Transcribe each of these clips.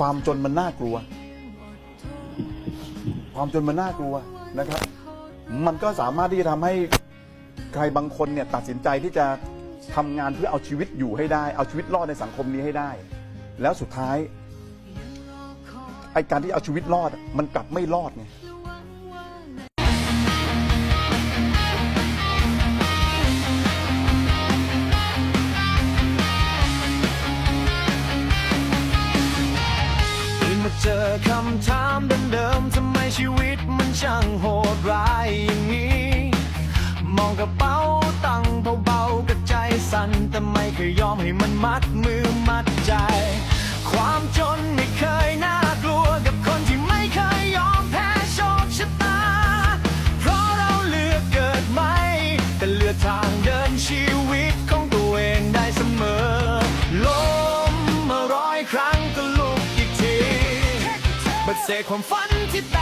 ความจนมันน่ากลัว ความจนมันน่ากลัวนะครับ มันก็สามารถที่จะทำให้ใครบางคนเนี่ยตัดสินใจที่จะทำงานเพื่อเอาชีวิตอยู่ให้ได้ เอาชีวิตรอดในสังคมนี้ให้ได้ แล้วสุดท้ายไอการที่เอาชีวิตรอดอะมันกลับไม่รอดไงามเดิมๆทำไมชีวิตมันช่างโหดร้ายอย่างนี้ มองกระเป๋าตังค์เบาๆกระใจสั่นแต่ไม่เคยยอมให้มันมัดมือมัดใจ ความจนไม่เคยน่า เสกความฝันที่แต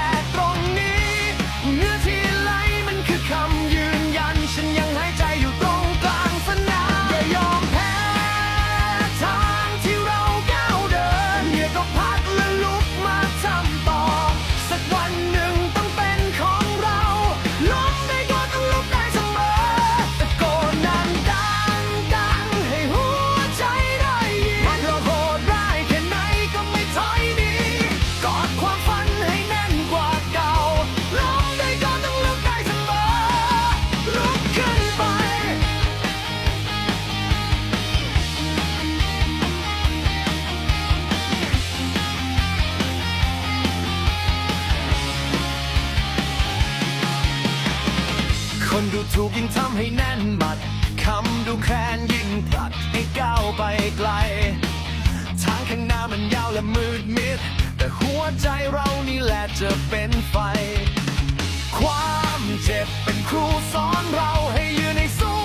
คนดูถูกยิ่งทำให้แน่นหมัดคำดูแค้นยิ่งผลักให้ก้าวไปไกล ทางข้างหน้ามันยาวและมืดมิด แต่หัวใจเรานี่แหละจะเป็นไฟ ความเจ็บเป็นครูสอนเราให้ยืนในสู้